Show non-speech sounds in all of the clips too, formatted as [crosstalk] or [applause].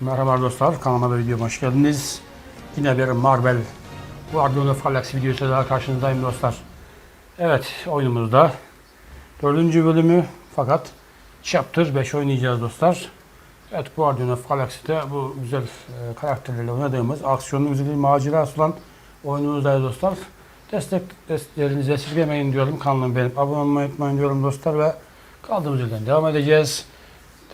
Merhaba dostlar, kanalıma videoma hoş geldiniz. Yine bir Marvel Guardian Galaxy videosu daha karşınızdayım dostlar. Evet, oyunumuzda dördüncü bölümü fakat Chapter 5 oynayacağız dostlar. Evet, Guardian of Galaxy'de bu güzel e, karakterlerle oynadığımız, aksiyonlu güzel bir macerası olan oyunumuzdayız dostlar. Destek desteklerinizi esirgemeyin diyorum. Kanalımı beğenip abone olmayı unutmayın diyorum dostlar ve kaldığımız yerden devam edeceğiz.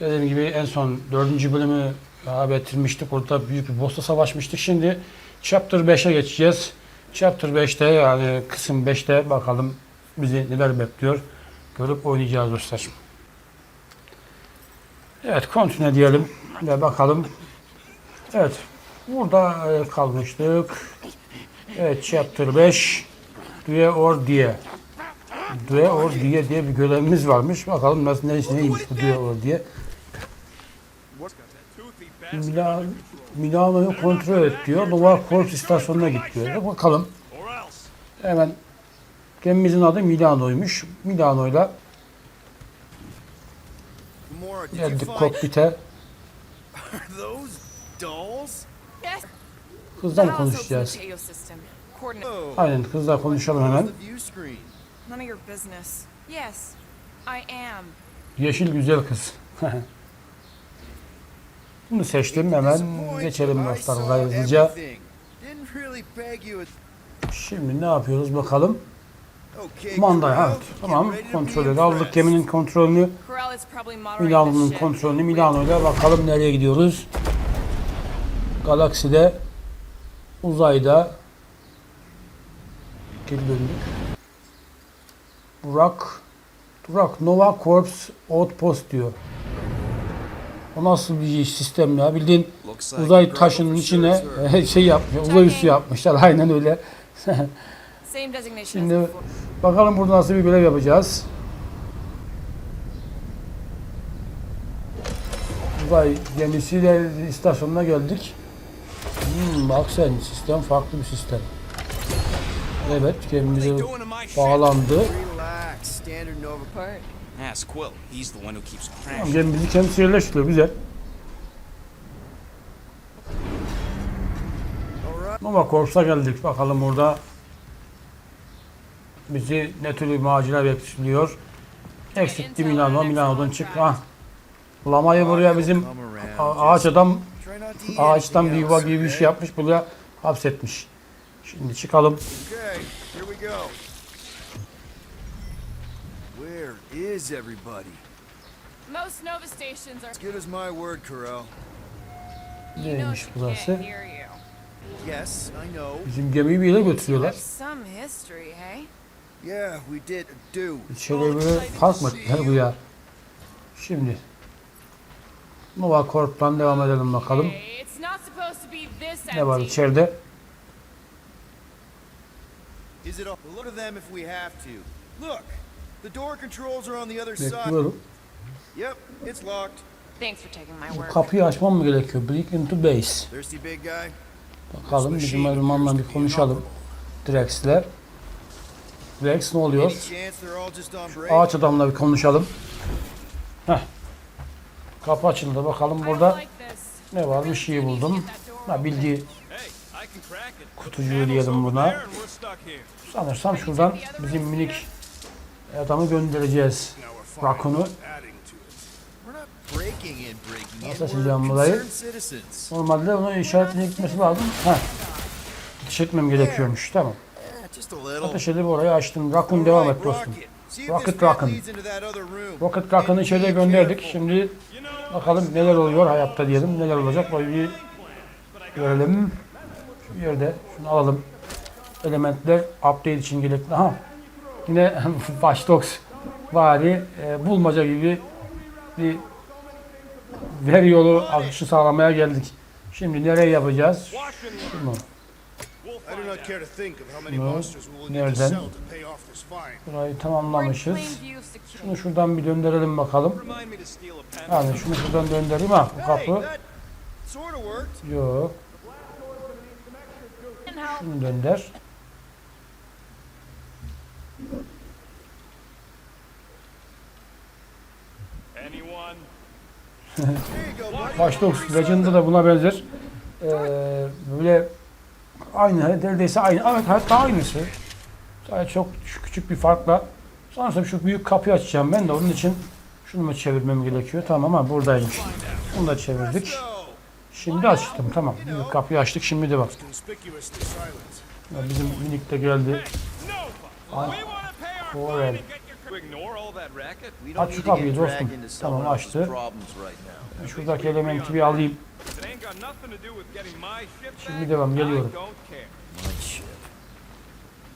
Dediğim gibi en son dördüncü bölümü daha bitirmiştik. Orada büyük bir boss'la savaşmıştık. Şimdi Chapter 5'e geçeceğiz. Chapter 5'te yani kısım 5'te bakalım bizi neler bekliyor. Görüp oynayacağız dostlar. Evet continue diyelim ve bakalım. Evet burada e, kalmıştık. Evet Chapter 5 Due or diye. Due or diye diye bir görevimiz varmış. Bakalım nasıl neyse neymiş bu Due or diye. Mila, Milano'yu kontrol et diyor. Nova Corps istasyonuna git diyor. Bakalım. Hemen gemimizin adı Milano'ymuş. Milano'yla geldik kokpite. Oak's konuşacağız? Oh, Aynen kızla konuşalım hemen. the view screen. None of your business. Yes, I am. Yeşil güzel kız. [laughs] Bunu seçtim hemen geçelim dostlar hızlıca. Şimdi ne yapıyoruz bakalım. Corel, evet tamam kontrolü aldık geminin kontrolünü Milano'nun kontrolünü Milano'yla bakalım nereye gidiyoruz. Galakside uzayda geri döndük. Burak Burak Nova Corps Outpost diyor. O nasıl bir sistem ya? Bildiğin uzay taşının içine [laughs] şey yapmış, uzay üssü yapmışlar. [laughs] Aynen öyle. Same designation Şimdi bakalım burada nasıl bir görev yapacağız. Uzay gemisiyle istasyonuna geldik. Hmm, bak sen sistem farklı bir sistem. Evet gemimize bağlandı. Ask Quill. He's the one who keeps Tamam, crashing. gemimizi kendisi yerleştiriyor güzel. Alright. Nova Corps'a geldik. Bakalım burada bizi ne tür bir macera bekliyor. Eksikti Milano. Milano'dan çık. Ah. Lamayı buraya bizim a- ağaç adam ağaçtan bir yuva gibi bir şey yapmış. Buraya hapsetmiş. Şimdi çıkalım. Okay, here we go. İs everybody? Most Nova stations are. As good as my word, Corel. You know Neymiş she can't burası? hear you. Yes, I know. Bizim gemiyi bir yere götürüyorlar. have some history, hey? Yeah, we did do. İçeri böyle park mı ettiler bu ya? Şimdi Nova Corp'tan devam edelim bakalım. Ne var içeride? Is it a look at them if we have to? Look, the door controls are on the other side. Bekliyorum. Yep, it's locked. Thanks for taking my Bu word. kapıyı açmam mı gerekiyor? Break into base. Thirsty big guy. Bakalım bizim elemanla bir konuşalım. Drex'le. Drex ne oluyor? Any chance they're all just on break? Ağaç adamla bir konuşalım. Heh. Kapı açıldı. Bakalım burada ne var? Bir şey buldum. Ha bildiği Hey, I can crack it. kutucuğu diyelim buna. Sanırsam şuradan bizim minik adamı göndereceğiz. Rakun'u. Nasıl açacağım burayı? Normalde onu işaretine gitmesi lazım. Heh. Ateş etmem gerekiyormuş. Tamam. Eh. Ateş edip orayı açtım. Rakun devam et dostum. Rocket. Room. Rocket Rakun'u içeriye gönderdik. Şimdi bakalım neler oluyor hayatta diyelim. Neler olacak. Böyle bir görelim. Şu yerde şunu alalım. Elementler update için gerekli. Aha. Yine [laughs] Watch Dogs vari e, bulmaca gibi bir veri yolu akışı sağlamaya geldik. Şimdi nereye yapacağız? Şunu. To Nereden? Burayı tamamlamışız. Şunu şuradan bir döndürelim bakalım. Yani şunu şuradan döndüreyim ha bu kapı. Yok. Şunu dönder. Watch Dogs Legend'da da buna benzer. Ee, böyle aynı, neredeyse aynı. Evet hatta aynısı. Sadece çok küçük bir farkla. Sonrasında şu büyük kapıyı açacağım ben de onun için şunu mu çevirmem gerekiyor? Tamam ama buradaymış. Bunu da çevirdik. Şimdi açtım tamam. Büyük kapıyı açtık şimdi de bak. Bizim minik de geldi. We Aç şu kapıyı dostum. Tamam, açtı. Şuradaki elementi bir alayım. Şimdi devam, geliyorum. don't care. My ship.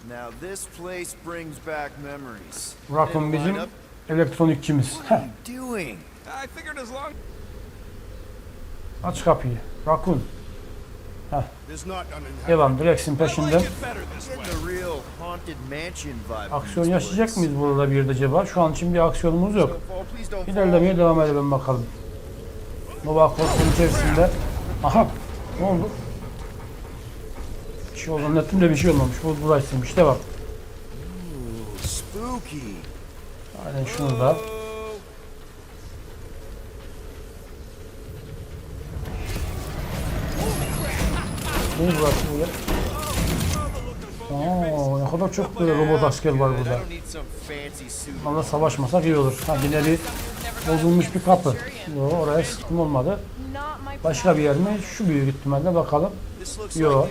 Now this place brings back memories. Rakun bizim elektronikçimiz. Aç kapıyı. Rakun. Uninhabited. Devam. Vibe. from Aksiyon yaşayacak mıyız burada bir de acaba? Şu an için bir aksiyonumuz yok. İlerlemeye devam edelim bakalım. Nova Corp'un içerisinde. Aha! Ne oldu? Bir şey oldu. Zannettim de bir şey olmamış. Bu burasıymış. Devam. Aynen şunu da. Ne burası böyle? Ne kadar çok böyle robot asker var burada. Valla savaşmasak iyi olur. Ha yine bir bozulmuş bir kapı. Yo, oraya sıkıntı olmadı. Başka bir yer mi? Şu büyük ihtimalle bakalım. Yo.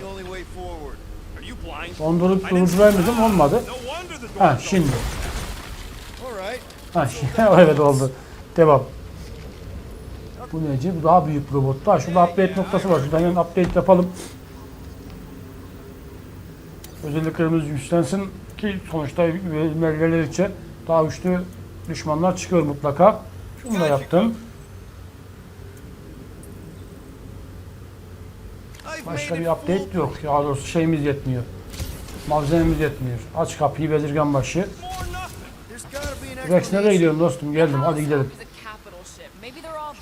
Dondurup durucu vermedim olmadı. Ha şimdi. Ha şimdi [laughs] evet oldu. Devam. Bu nece? Bu daha büyük robot. Daha şurada update noktası var. Şuradan hemen update yapalım. Özelliklerimiz güçlensin ki sonuçta ilerledikçe daha güçlü düşmanlar çıkıyor mutlaka. Şunu da yaptım. Başka bir update yok. Daha doğrusu şeyimiz yetmiyor. Malzememiz yetmiyor. Aç kapıyı bezirgan başı. Rex nereye gidiyorum dostum? Geldim. Hadi gidelim.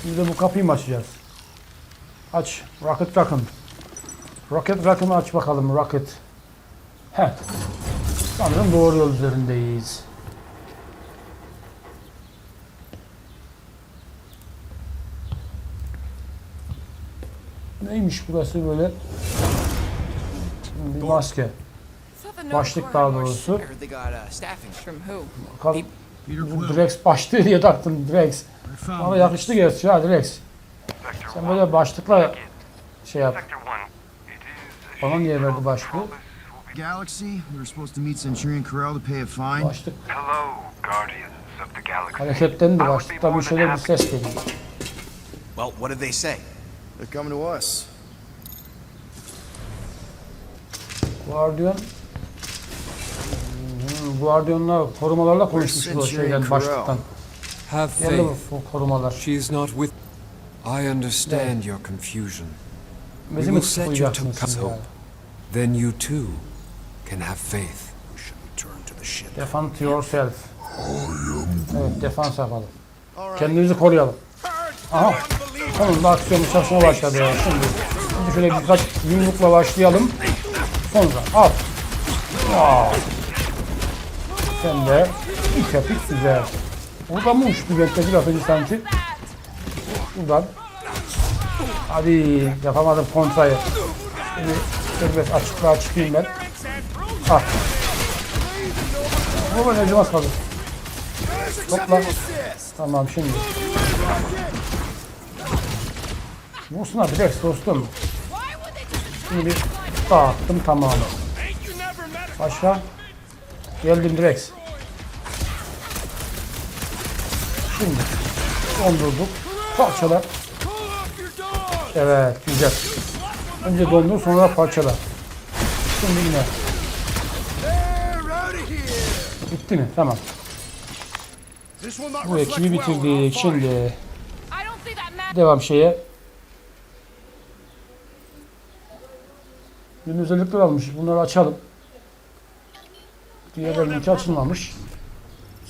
Şimdi de bu kapıyı mı açacağız? Aç. Rocket Rock'ın. Rocket Rock'ını aç bakalım. Rocket. Heh. Sanırım doğru yol üzerindeyiz. Neymiş burası böyle? Bir maske. Başlık daha doğrusu. Bakalım. Bu Drex başlığı diye taktım Drex. Ama yakıştı gerçi ha Drex. Sen böyle başlıkla şey yap. Bana niye verdi başlığı? Galaxy, we were supposed to meet Centurion Corel to pay a fine. Başlık Hello, Guardians of the Galaxy. would be başlıkta bir şeyler bir ses geliyor. Well, what did they say? They're coming to us. Guardian Guardian'la korumalarla konuşmuş bu şeyden başlıktan. Have faith. bu korumalar. She is not with. I understand your confusion. Mi will set you to yani? Then you too can have faith. Return to the ship. Defend yourself. Evet defans yapalım. Kendimizi koruyalım. Aha. Sonunda aksiyon çalışma başladı ya şimdi. Şimdi şöyle birkaç yumrukla başlayalım. Sonra al. Aa. Sen de bir köpük güzel. Burada mı uçtu gökteki lafıcı sanki? Buradan. Hadi yapamadım kontrayı. Şimdi serbest açıklığa çıkayım ben. Ah. Bu acımaz kaldı. Topla. Tamam şimdi. Vursun abi Rex dostum. Şimdi bir dağıttım tamam. Başka? Geldim Rex. Şimdi dondurduk. Parçala. Evet güzel. Önce dondur sonra parçala. Şimdi yine. Bitti mi? Tamam. Bu ekibi bitirdik. Şimdi devam şeye. Yeni özellikler almış. Bunları açalım. Diğerlerinki açılmamış.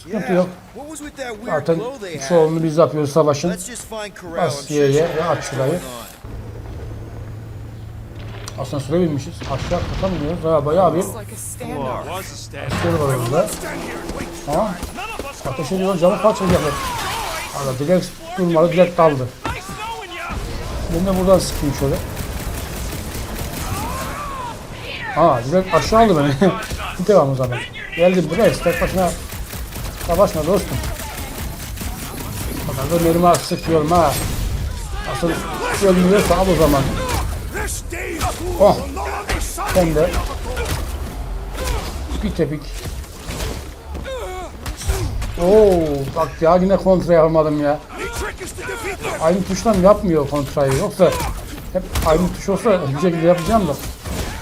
Sıkıntı yok. Zaten çoğunu biz yapıyoruz savaşın. Bas know aç şurayı. Asansöre binmişiz. Aşağı katamıyoruz. Ha bayağı bir It's like a standoff. Was a stand. şey var orada. Ha? Ateş ediyor. Camı parçalayacaklar. Valla direkt durmadı. Direkt daldı. Ben de buradan sıkayım şöyle. Ha direkt aşağı aldı beni. [laughs] Devam o zaman. Geldim buraya. Tek başına savaşma dostum. Bak da mermi sıkıyorum ha. Asıl ölmüyorsa al o zaman. Oh. Sen de. Bir tepik. Oo, bak ya yine kontra yapamadım ya. Aynı tuştan yapmıyor kontrayı. Yoksa hep aynı tuş olsa bir şekilde yapacağım da.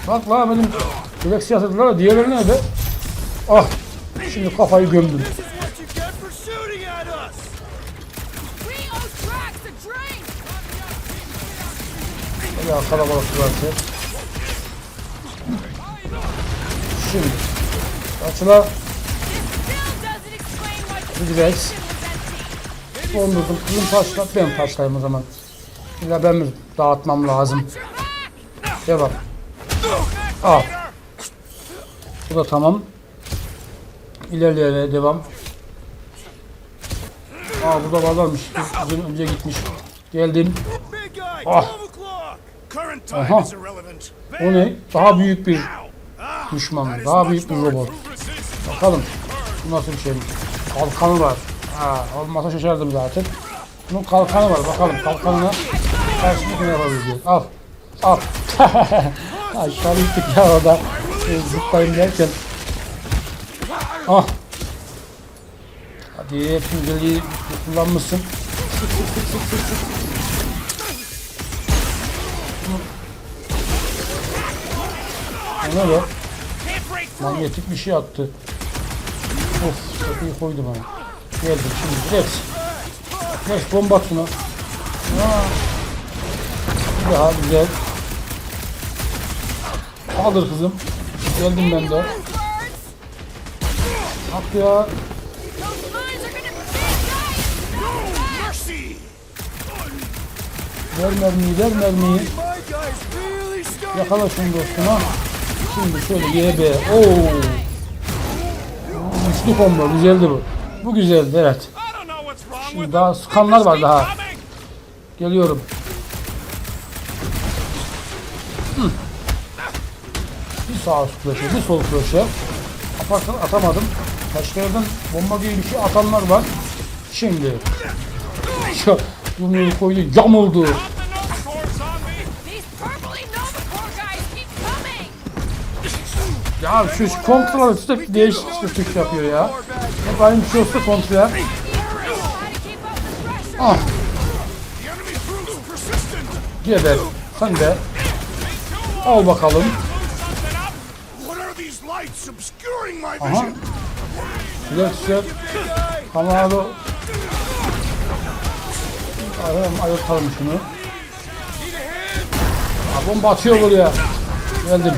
Bak la benim Galaxy yatırdılar da diğerleri nerede? Ah! Şimdi kafayı gömdüm. This is what you get for shooting at us! We owe Drax a drink! Ya kalabalık burası. Şimdi. Açıla empty. dondurdum. Kızım taşla ben taşlayayım o zaman. İlla ben mi dağıtmam lazım? Devam. Al. Bu da tamam. İlerleyerek devam. Aa burada varlarmış. Az önce gitmiş. Geldim. Big Aha. O ne? Daha büyük bir düşman. Daha büyük bir robot. Bakalım. Bu nasıl bir şey? Kalkanı var. Ha, olmasa şaşardım zaten. Bunun kalkanı var. Bakalım kalkanına karşılık ne yapabileceğiz. Al. Al. [laughs] Aşağı gittik ya orada. E, zıplayın derken. Ah. Hadi füzeliği kullanmışsın. Ne be? Manyetik bir şey attı. Of, çok iyi koydu bana. Geldim şimdi Rex. Rex bomba at. Bir daha güzel. Kaldır kızım. Geldim ben de. Bak ya. Ver mermiyi, ver mermiyi. Yakala şunu dostuma. Şimdi şöyle YB. Oo. Üçlü combo. Güzeldi bu. Bu güzeldi evet. Şimdi daha They var daha. Geliyorum. Bir sağ köşe, bir sol köşe. Apartın atamadım. Başka yerden bomba gibi bir şey atanlar var. Şimdi. Şu yumruğu koydu, yamuldu. Ya şu kontrol üstte değişik bir tük yapıyor ya. Hep aynı şey olsa kontrol! Ah, geber. Sen de. Al bakalım. Aha. vision? Güzel Kanalı. Arayalım, ayırtalım şunu. Ha, bomba atıyor buraya. Geldim.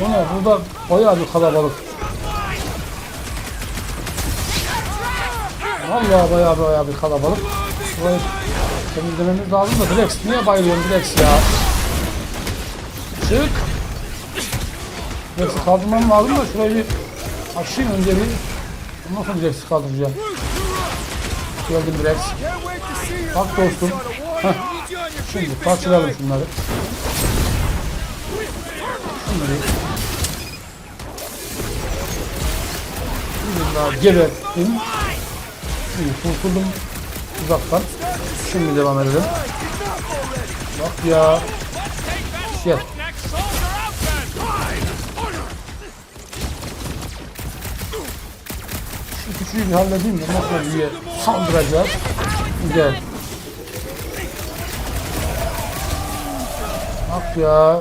Ne? Burada bayağı bir kalabalık. Vallahi bayağı bayağı bir kalabalık. Burayı temizlememiz lazım da Drex. Niye bayılıyorsun Drex ya? Çık. Drex'i kaldırmam lazım da şurayı bir açayım önce bir. Ondan sonra Drex'i kaldıracağım. Geldim Drex. Bak dostum. feet, Şimdi parçalayalım şunları. Şimdi daha. İyi kurtuldum uzaktan. Şimdi devam edelim. Bak ya. Gel. Then. Şu küçüğü bir halledeyim de nasıl diye saldıracağız. Güzel. Bak ya.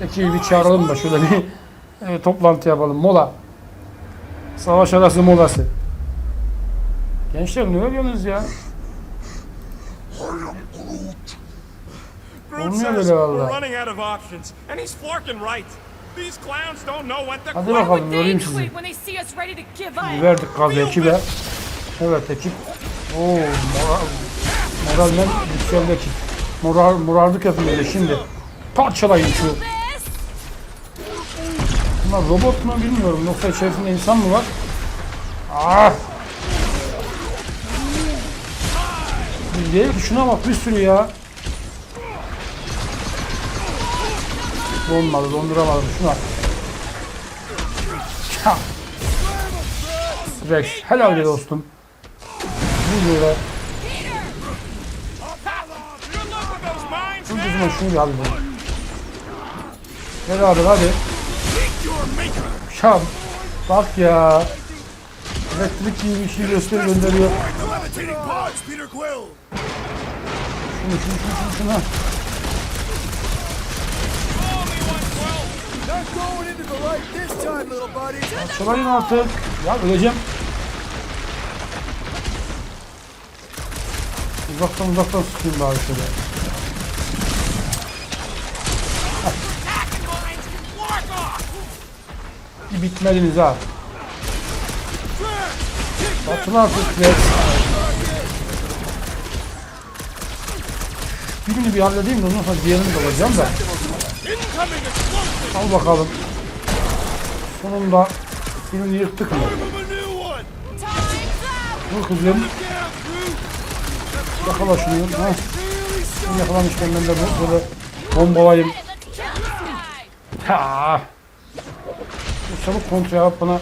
Ekibi bir çağıralım da şöyle bir e, toplantı yapalım. Mola. Savaş arası molası. Gençler ne yapıyorsunuz ya? Olmuyor böyle valla. running out of options, and he's flarking right. These clowns don't know when to Hadi bakalım göreyim sizi. Verdik gazı ekibe. Evet ekip. Oo moral, moralmen yükseldi ekip. Moral, moraldık yapın böyle şimdi. Parçalayın şu. Bunlar robot mu bilmiyorum. Yoksa içerisinde insan mı var? Ah! değil ki. Şuna bak bir sürü ya. Donmadı, donduramadım. Şuna. Rex, helal be dostum. Bu böyle. Those mines, Şunu bir abi. Gel abi hadi. Ya bak ya. Elektrik gibi bir şey gösteri gönderiyor. Şunu şunu şunu şunu. şunu. Çalayın artık. Ya öleceğim. Uzaktan uzaktan sıkayım bari şöyle. Bitmediniz ha. Batın artık Rex. Birini bir halledeyim de ondan sonra diğerini de alacağım da. Al bakalım. Sonunda birini yırttık mı? Dur kızım. Yakala şunu. Ha. Yakalamışken ben de böyle bombalayayım. Ha. Bu çabuk kontrol yapıp bana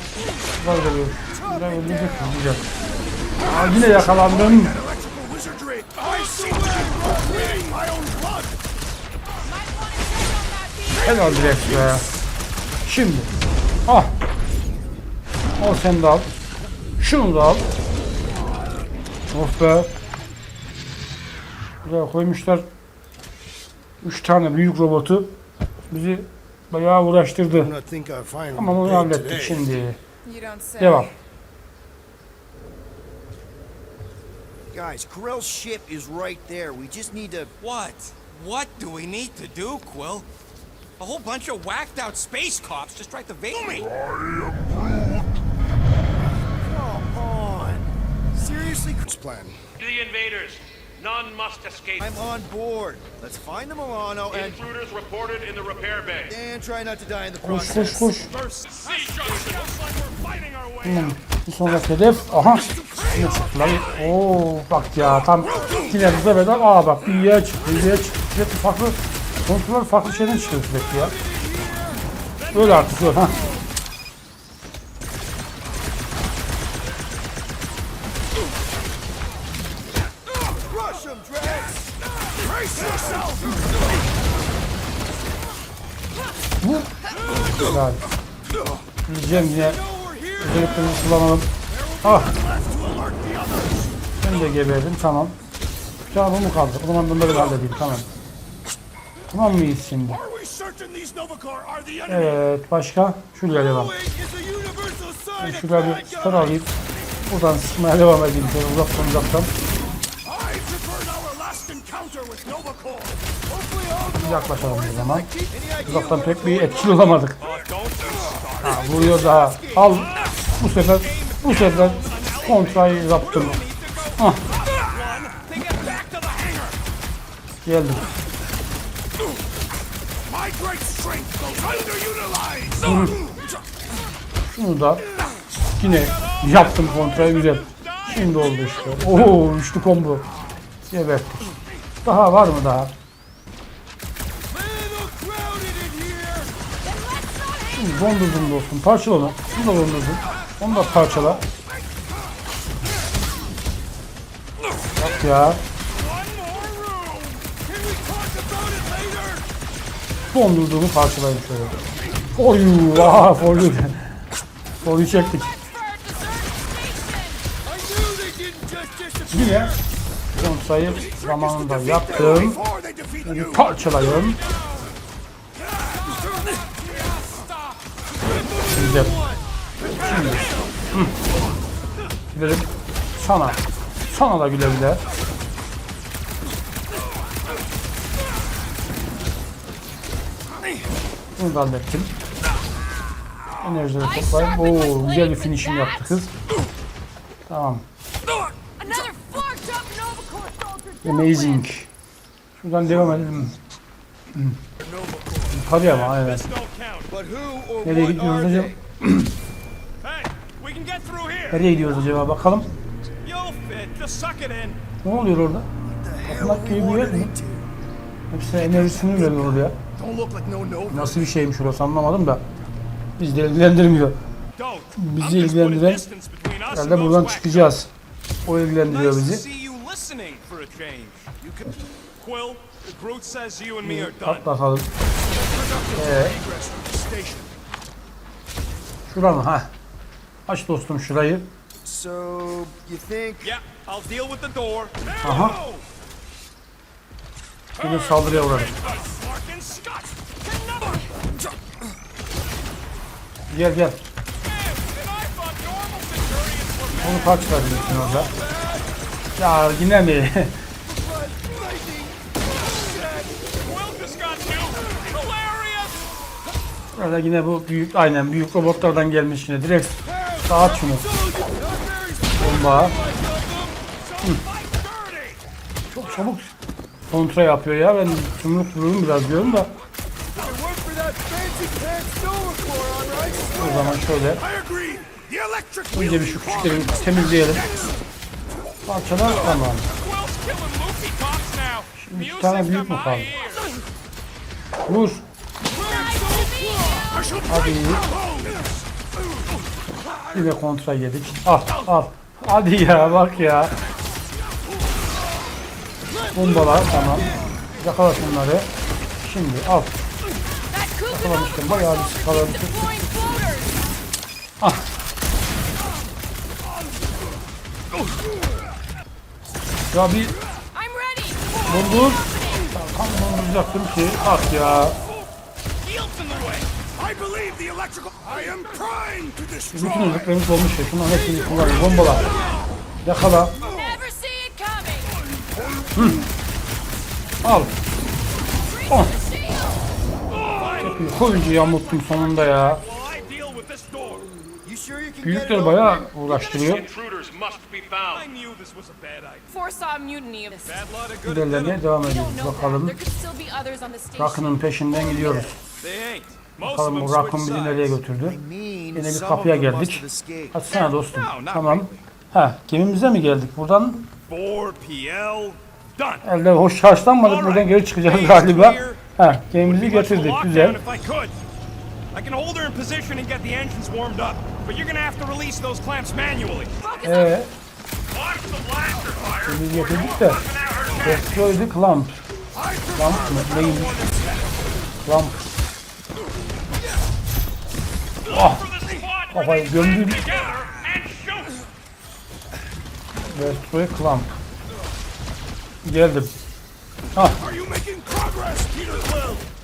var veriyor. Güzel öldürecek? Güzel. Aa, yine yakalandım. Helal direkt be. Şimdi. Ah. Al sen de al. Şunu da al. Of be. Buraya koymuşlar. Üç tane büyük robotu. Bizi bayağı uğraştırdı. I think I finally Ama bunu hallettik şimdi. You don't say. Devam. Guys, Corell's ship is right there. We just need to. What? What do we need to do, Quill? A whole bunch of whacked out space cops just tried to evade me. Come on. Seriously, plan. The invaders. None must escape. I'm on board. Let's find the Milano and Intruders reported in the repair bay. and try not to die in the Koş koş process. koş. Our way Hmm. Bir sonraki hedef. Aha. Yine çıktılar. Oo bak ya tam yine bu sefer de aa bak bir yere çıktı bir yere çıktı. Sürekli farklı kontroller farklı şeyden çıkıyor sürekli ya. Öyle artık ha. Yourself! Helal. Diyeceğim yine özelliklerini kullanalım. Ah. Ben de geberdim tamam. Ya bu mu kaldı? O zaman bunları da halledeyim tamam. Tamam mıyız şimdi? Evet başka? Şuraya devam. Ben şuraya bir star alayım. Buradan sıkmaya devam edeyim uzaktan uzaktan. Bir yaklaşalım o zaman. Uzaktan pek bir etkili olamadık. Ha, vuruyor daha. Al. Bu sefer bu sefer kontrayı yaptım. Ah. Geldim. Underutilized! Şunu da yine yaptım kontrayı güzel. Şimdi oldu işte. Oo üçlü combo. Geberttik. Daha var mı daha? Dondurdum dostum. Parçala onu. Bunu da dondurdum. Onu da parçala. Bak ya. Dondurduğumu parçalayayım şöyle. Oy, aha, folyo. Folyo çektik. Yine zamanında yaptım. You! Parçalayın. Güzel. Şimdi. Hı. Gidelim. Sana. Sana da güle güle. Bunu da hallettim. Enerjileri toplayayım. Oo, güzel bir finishim yaptı kız. Tamam. Amazing. Şuradan devam edelim. Yukarıya mı? Aynen. Nereye what gidiyoruz are acaba? [clears throat] Nereye gidiyoruz acaba bakalım. You'll fit. Just suck it in. Ne oluyor orada? Tapınak gibi bir yer mi? Hepsi enerjisini veriyor ya. Don't look like no no. Nasıl bir şeymiş orası anlamadım da. Biz de ilgilendirmiyor. Bizi ilgilendiren herhalde buradan çıkacağız. O ilgilendiriyor bizi. see you Şura mı? Ha. Aç dostum şurayı. So, you think... Yeah, I'll deal with the door. Aha. Yine saldırıya uğradık. Gel gel. Onu parçalayabilirsin orada. Ya yine mi? [laughs] Burada yine bu büyük aynen büyük robotlardan gelmiş yine. Direkt dağıt şunu. Bomba. Dirty! Çok çabuk kontra yapıyor ya. Ben yumruk vururum biraz diyorum da. O zaman şöyle. Önce bir şu küçükleri temizleyelim. Parçalar tamam. Now! iki tane büyük mü kaldı? Vur. Hadi. De kontra yedik. Al al. Hadi ya bak ya. Bombalar tamam. Yakala şunları. Şimdi al. Yakalamıştım. Bayağı bir deploying floaters. Ya bir dondur. Tam donduracaktım ki. At ya. Bütün destroy. hızlıklarımız olmuş ya. Şunların hepsini kullanıyor. Bombalar. Yakala. Never see it coming. Al. Oh. Çok iyi. Koyunca yamulttum sonunda ya. Büyükler bayağı uğraştırıyor. İlerlemeye devam ediyoruz. Bakalım. Rock'ın peşinden gidiyoruz. Bakalım bu Rock'ın bizi nereye götürdü. Yine bir kapıya geldik. Açsana dostum. Tamam. Ha, gemimize mi geldik? Buradan 4 PL. Done. elde hoş harçlanmadık. Buradan geri çıkacağız galiba. Ha, gemimizi getirdik. Güzel. I can hold her in position and get the engines warmed up, but you're gonna have to release those clamps manually. Ee, gemiyi getirdik de. Destroy the clamp. Clamp? Clamp. Ah, kafayı gömdüm. Destroy clamp. Geldim. Ah, Quill?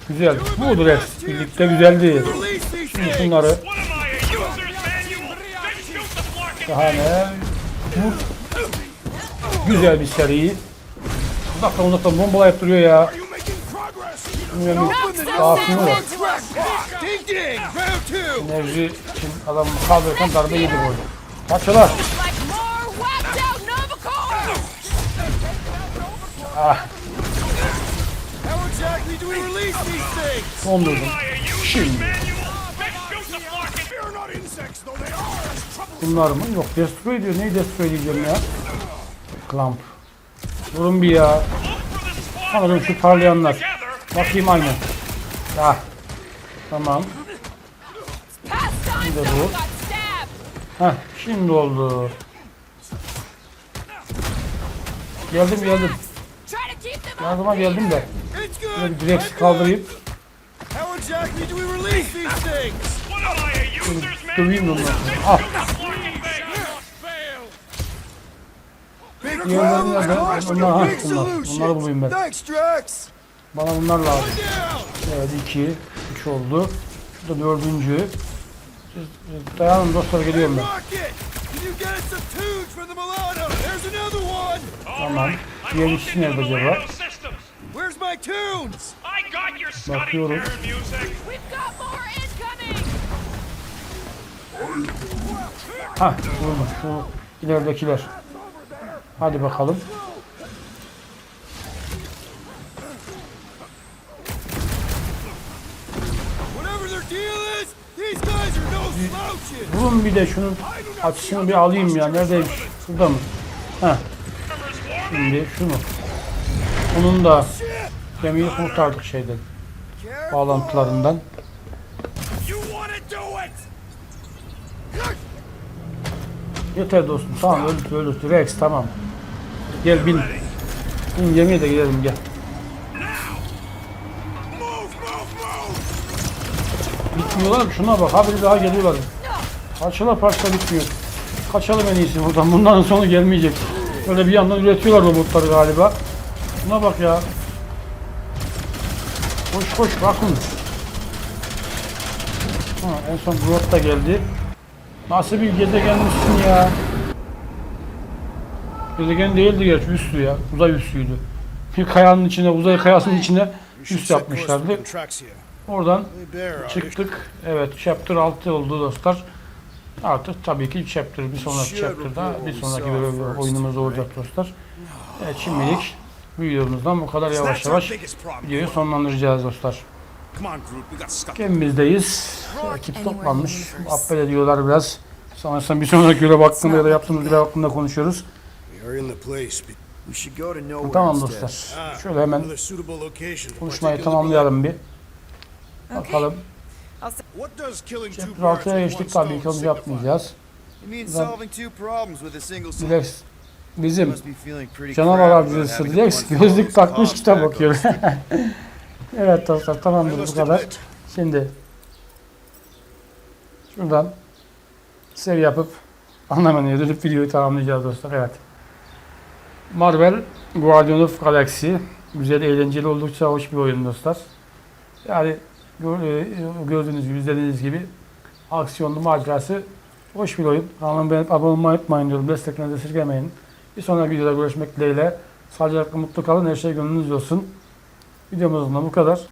güzel. Budur hepsi. Birlikte güzeldi. Şimdi şunları Şahane. Vur. Güzel bir seri. Uzaktan uzaktan bombalar yaptırıyor ya. Bilmiyorum Knock some Enerji için adam kaldırırken darbe yedi Nova Corps. Ah, dondurdum. Şimdi. Bunlar mı? Yok destroy diyor. Neyi destroy diyeceğim ya? Clamp. Durun bir ya. Sanırım şu parlayanlar. Bakayım aynen. Ah. Tamam. De someone bu. Heh, şimdi oldu. Geldim geldim. Yardıma geldim de. Bir direkt kaldırayım. Döveyim onları. Just Ah. shoot the Flarkin thing. Fail. Big Diğerleri Quill, nerede? of course, Onlar ha bunlar. Bunları bulayım ben. Bana bunlar lazım. Evet iki. Üç oldu. Şu da dördüncü. Dayanın dostlar geliyorum ben. Rocket! Can you get us some tunes from the Milano? There's another one! All Tamam. Diğer ikisi nerede the acaba? Milano systems. Where's my tunes? I got your Scotty Bakıyorum. Karen music. We've got more incoming. Hah vurma şu ileridekiler. Hadi bakalım. Vurun bir de şunun açısını bir alayım ya. Neredeymiş? Şurada mı? Heh. Şimdi şunu. Onun da gemiyi kurtardık şeyden. Bağlantılarından. Yeter dostum. Tamam öldü öldü. Rex tamam. Gel bin. Bin gemiye de gidelim gel. Bitmiyorlar şuna bak. Haberi daha geliyorlar. Parçala parça bitmiyor. Kaçalım en iyisi buradan. Bundan sonu gelmeyecek. Böyle bir yandan üretiyorlar robotları galiba. Şuna bak ya. Koş koş bakın. Ha, en son Groot da geldi. Nasıl bir gezegenmişsin ya? Gezegen değildi gerçi üstü ya. Uzay üssüydü. Bir kayanın içine, uzay kayasının içine üst yapmışlardı. Oradan çıktık. Evet chapter 6 oldu dostlar. Artık tabii ki chapter bir sonraki chapter'da bir sonraki bölüm oyunumuz olacak dostlar. Evet şimdilik videomuzdan bu kadar yavaş yavaş videoyu sonlandıracağız dostlar. Gemimizdeyiz. Ekip toplanmış. Muhabbet ediyorlar biraz. Sonrasında bir sonraki görev hakkında ya da yaptığımız görev hakkında konuşuyoruz. Tamam dostlar. Şöyle hemen konuşmayı tamamlayalım bir. Okay. Bakalım. What does killing two Chapter birds 6'ya with one geçtik tabii ki onu yapmayacağız. Dilex bizim Must be feeling pretty Canavar crap about avcısı having Dilex one gözlük takmış kitap okuyor. [laughs] evet dostlar tamamdır bu kadar. Şimdi şuradan save yapıp menüye dönüp videoyu tamamlayacağız dostlar. Evet. Marvel Guardian of Galaxy güzel, eğlenceli, oldukça hoş bir oyun dostlar. Yani gördüğünüz gibi, izlediğiniz gibi aksiyonlu macerası hoş bir oyun. Kanalıma beğenip abone olmayı unutmayın diyorum. Desteklerinizi esirgemeyin. Bir sonraki videoda görüşmek dileğiyle. Sağlıcakla mutlu kalın. Her şey gönlünüzce olsun. Videomuzun da bu kadar.